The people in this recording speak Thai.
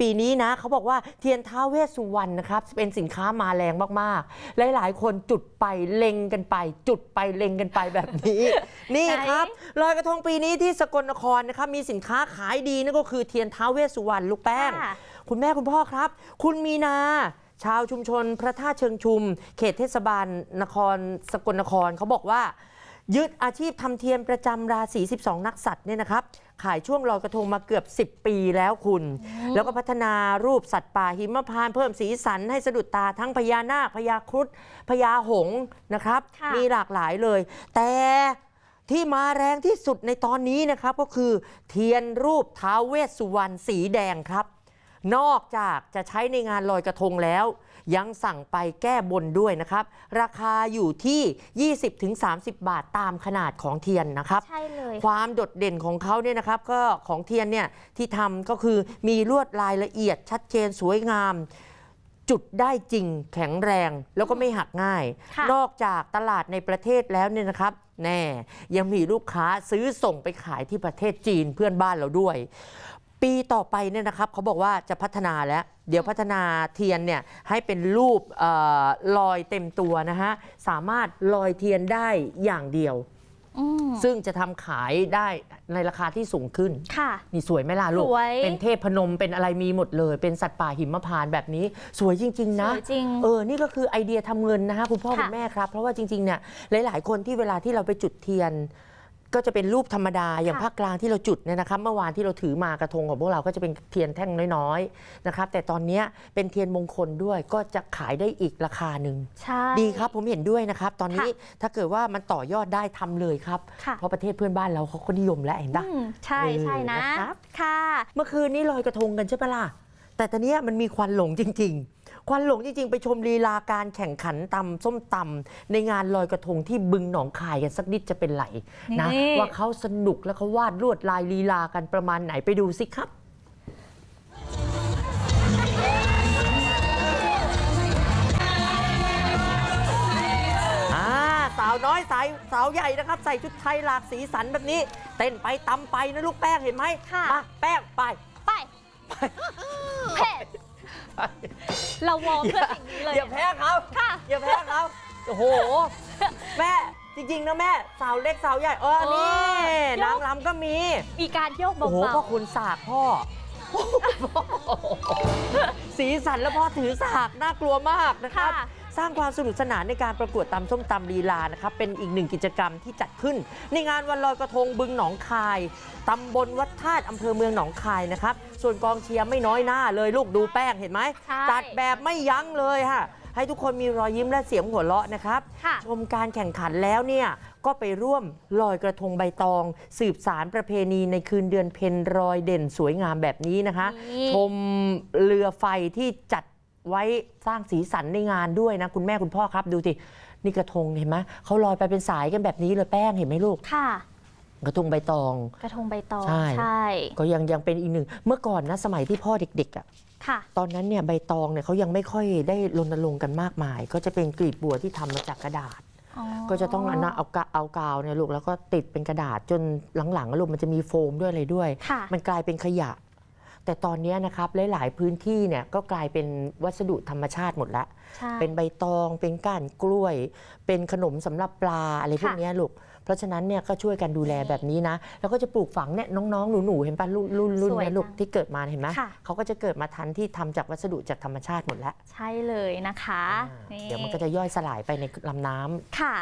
ปีนี้นะเขาบอกว่าเทียนท้าวเวสสุวรรณนะครับ เป็นสินค้ามาแรงมากๆ หลายๆ คนจุดไปเล็งกันไป จุดไปเล็งกันไปแบบนี้ นี่ครับลอยกระทงปีนี้ที่สกลนครนะครับมีสินค้าขายดีนั่นก็คือเทียนท้าวเวสสุวรรณลูกแป้งค่ะคุณแม่คุณพ่อครับ คุณมีนาชาวชุมชนพระธาตุเชิงชุม เขตเทศบาลนครสกลนครเขาบอกว่า ยึดอาชีพทำเทียนประจำราศี 12 นักสัตว์เนี่ยนะครับ ขายช่วงลอยกระทงมาเกือบ 10 ปีแล้วคุณ แล้วก็พัฒนารูปสัตว์ป่าหิมพานต์เพิ่มสีสันให้สะดุดตาทั้งพญานาคพญาครุฑพญาหงส์นะครับค่ะมีหลากหลายเลย แต่ที่มาแรงที่สุดในตอนนี้นะครับก็คือเทียนรูปท้าวเวสสุวรรณสีแดงครับ นอกจากจะใช้ในงานลอยกระทงแล้ว ยังสั่งไปแก้บนด้วยนะครับ ราคาอยู่ที่ 20-30 บาทตามขนาดของเทียนนะครับ ใช่เลย ความโดดเด่นของเขาเนี่ยนะครับก็ของเทียนเนี่ยที่ทำก็คือมีลวดลายละเอียดชัดเจนสวยงาม จุดได้จริงแข็งแรงแล้วก็ไม่หักง่าย ค่ะ นอกจากตลาดในประเทศแล้วเนี่ยนะครับ แน่ยังมีลูกค้าซื้อส่งไปขายที่ประเทศจีนเพื่อนบ้านเราด้วย ปีต่อไปเนี่ยนะครับเขาบอกว่าจะพัฒนาแล้ว เดี๋ยวพัฒนาเทียนเนี่ยให้เป็นรูปเออลอยเต็มตัวนะฮะ สามารถลอยเทียนได้อย่างเดียว อืมซึ่งจะทำขายได้ในราคาที่สูงขึ้น ค่ะ นี่สวยไหมล่ะลูก สวย เป็นเทพพนม เป็นอะไรมีหมดเลย เป็นสัตว์ป่าหิมพานต์แบบนี้ สวยจริง ๆ นะ สวยจริง เออ นี่ก็คือไอเดียทำเงินนะคะคุณพ่อค่ะคุณแม่ครับ เพราะว่าจริงๆ เนี่ยหลาย ๆ คนที่เวลาที่เราไปจุดเทียน ก็จะเป็นรูปธรรมดาอย่างค่ะภาคกลางที่เราจุดเนี่ยนะครับเมื่อวานที่เราถือมากระทงของพวกเราก็จะเป็นเทียนแท่งน้อยๆนะครับ แต่ตอนเนี้ยเป็นเทียนมงคลด้วยก็จะขายได้อีกราคาหนึ่งใช่ ดีครับผมเห็นด้วยนะครับ ตอนนี้ค่ะถ้าเกิดว่ามันต่อยอดได้ทำเลยครับ ค่ะ เพราะประเทศเพื่อนบ้านเราเขาก็นิยมแล้วเห็นปะ อืมใช่เออใช่นะนะครับ ค่ะ เมื่อคืนนี้ลอยกระทงกันใช่ปะล่ะ แต่ตอนเนี้ยมันมีควันหลงจริง ๆ ควันหลงจริง ๆ ไปชมลีลาการแข่งขันตำส้มตำในงานลอยกระทงที่บึงหนองคายกันสักนิดจะเป็นไหลนะนี่ ว่าเขาสนุกแล้วเขาวาดลวดลายลีลากันประมาณไหนไปดูสิครับ อ่าสาวน้อยสายสาวใหญ่นะครับ ใส่ชุดไทยหลากสีสันแบบนี้ เต้นไปตำไปนะลูกแป้งเห็นไหมค่ะ มาแป้งไป ไปเพ่เราวอร์มเพื่อสิ่งนี้เลยอย่าแพ้เขาค่ะ อย่าแพ้เขาโอ้โห แม่จริง ๆ นะแม่ สาวเล็กสาวใหญ่เออโอ้นี่ยกนางรำก็มี มีการโยกโอ้โหเบาพ่อคุณสากพ่อ สีสันแล้วพ่อถือสากน่ากลัวมากนะๆครับ ค่ะ สร้างความสนุกสนานในการประกวดตำส้มตำลีลานะครับ เป็นอีกหนึ่งกิจกรรมที่จัดขึ้น ในงานวันลอยกระทงบึงหนองคายตำบลวัดธาตุอำเภอเมืองหนองคายนะครับ ส่วนกองเชียร์ไม่น้อยหน้าเลยลูกดูแป้งเห็นไหมใช่ จัดแบบไม่ยั้งเลยค่ะ ให้ทุกคนมีรอยยิ้มและเสียงหัวเราะนะครับ ค่ะ ชมการแข่งขันแล้วเนี่ยก็ไปร่วมลอยกระทงใบตอง สืบสารประเพณีในคืนเดือนเพ็ญรอยเด่นสวยงามแบบนี้นะคะ นี่ ชมเรือไฟที่จัดไว้สร้างสีสันในงานด้วยนะ คุณแม่คุณพ่อครับดูสินี่กระทงเห็นไหมเขาลอยไปเป็นสายกันแบบนี้เลยแป้งเห็นไหมลูก ค่ะ กระทงใบตอง กระทงใบตองใช่ใช่ ก็ยังยังเป็นอีกหนึ่ง เมื่อก่อนนะสมัยที่พ่อเด็กๆอะค่ะ ตอนนั้นเนี่ยใบตองเนี่ยเขายังไม่ค่อยได้รณรงค์กันมากมาย ก็จะเป็นกลีบบัวที่ทำมาจากกระดาษ อ๋อก็จะต้องเอานะเอากะเอากาวเนี่ยลูกแล้วก็ติดเป็นกระดาษจนหลังๆอะลูกมันจะมีโฟมด้วยอะไรด้วย ค่ะ มันกลายเป็นขยะ แต่ตอนเนี้ยนะครับหลาย ๆ พื้นที่เนี่ยก็กลายเป็นวัสดุธรรมชาติหมดละใช่ เป็นใบตองเป็นก้านกล้วย เป็นขนมสำหรับปลาอะไรพวกค่ะ เนี้ยลูกเพราะฉะนั้นเนี่ยก็ช่วยกันดูแลแบบนี้นะ แล้วก็จะปลูกฝังเนี่ยน้องๆหนูๆเห็นปะรุ่นรุ่นรุ่นสวยเนี่ยลูกจังที่เกิดมาเห็นไหมค่ะ เขาก็จะเกิดมาทันที่ทำจากวัสดุจากธรรมชาติหมดแล้วใช่เลยนะคะอ่าเดี๋ยวมันก็จะย่อยสลายไปในลำน้ำ ค่ะ